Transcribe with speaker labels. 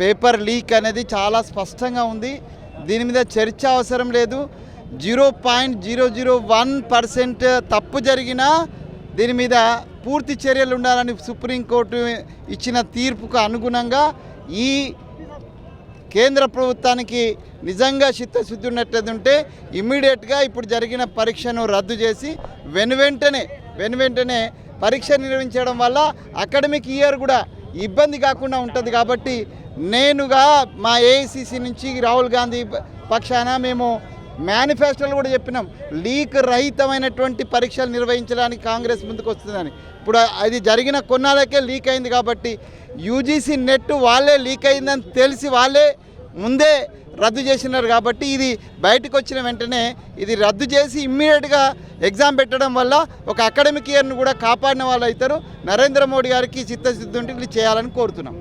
Speaker 1: Paper leak అనేది చాలా స్పష్టంగా ఉంది. దీని మీద చర్చ అవసరం లేదు. Zero point zero zero one percent తప్పు జరిగినా దీని మీద పూర్తి చర్యలు ఉండాలని సుప్రీంకోర్టు ఇచ్చిన తీర్పుకు అనుగుణంగా ఈ కేంద్ర ప్రభుత్వానికి నిజంగా చిత్తశుద్ధి ఉన్నట్లయితే ఉంటే ఇమ్మీడియట్గా ఇప్పుడు జరిగిన పరీక్షను రద్దు చేసి వెను వెంటనే వెను వెంటనే పరీక్ష నిర్వహించడం వల్ల అకాడమిక్ ఇయర్ కూడా ఇబ్బంది కాకుండా ఉంటుంది కాబట్టి నేనుగా మా ఏఐసిసి నుంచి రాహుల్ గాంధీ పక్షాన మేము మేనిఫెస్టోలు కూడా చెప్పినాం. లీక్ రహితమైనటువంటి పరీక్షలు నిర్వహించడానికి కాంగ్రెస్ ముందుకు వస్తుందని. ఇప్పుడు అది జరిగిన కొన్నాళ్ళకే లీక్ అయింది కాబట్టి యూజీసీ నెట్ వాళ్ళే లీక్ అయిందని తెలిసి వాళ్ళే ముందే రద్దు చేసినారు కాబట్టి ఇది బయటకు వచ్చిన వెంటనే ఇది రద్దు చేసి ఇమ్మీడియట్గా ఎగ్జామ్ పెట్టడం వల్ల ఒక అకాడమిక్ ఇయర్ను కూడా కాపాడిన వాళ్ళు అవుతారు నరేంద్ర మోడీ గారికి చిత్తశుద్ధి ఉంటే చేయాలని కోరుతున్నాం.